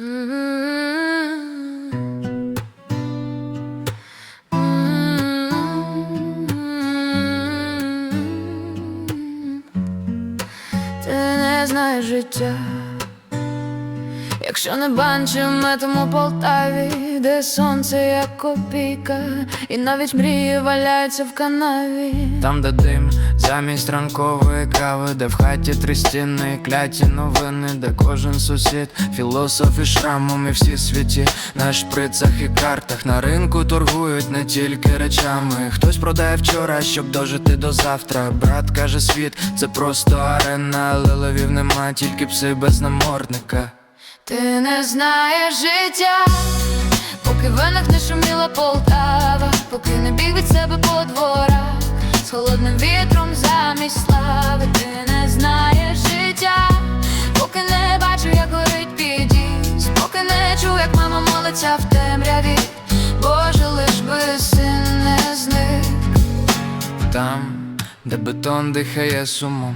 Ти не знаєш життя, якщо не банчим у Полтаві, де сонце як копійка, і навіть мрії валяються в канаві. Там, де дим, замість ранкової кави, де в хаті три стіни, кляті новини, де кожен сусід, філософ і шрамом, і всі світі на шприцах і картах на ринку торгують не тільки речами. Хтось продає вчора, щоб дожити до завтра. Брат каже, світ це просто арена, але левів нема, тільки пси без намордника. Ти не знаєш життя, поки в венах не шуміла Полтава, поки не біг від себе по дворах, з холодним вітром замість слави, ти не знаєш життя, поки не бачу, як горить підість, поки не чую, як мама молиться в темряві, Боже, лиш би син не зник. Там, де бетон дихає сумом,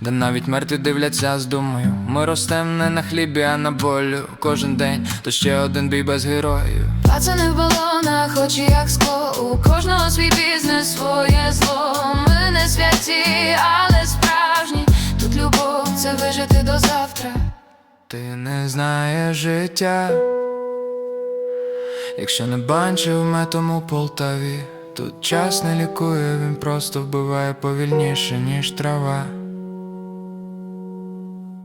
де навіть мертві дивляться з думою. Ми ростем не на хлібі, а на болю. Кожен день то ще один бій без героїв. Пацани в балонах, очі як скло, у кожного свій бізнес, своє зло. Ми не святі, але справжні. Тут любов це вижити до завтра. Ти не знаєш життя. Якщо не банчив метом у Полтаві, тут час не лікує, він просто вбиває повільніше, ніж трава.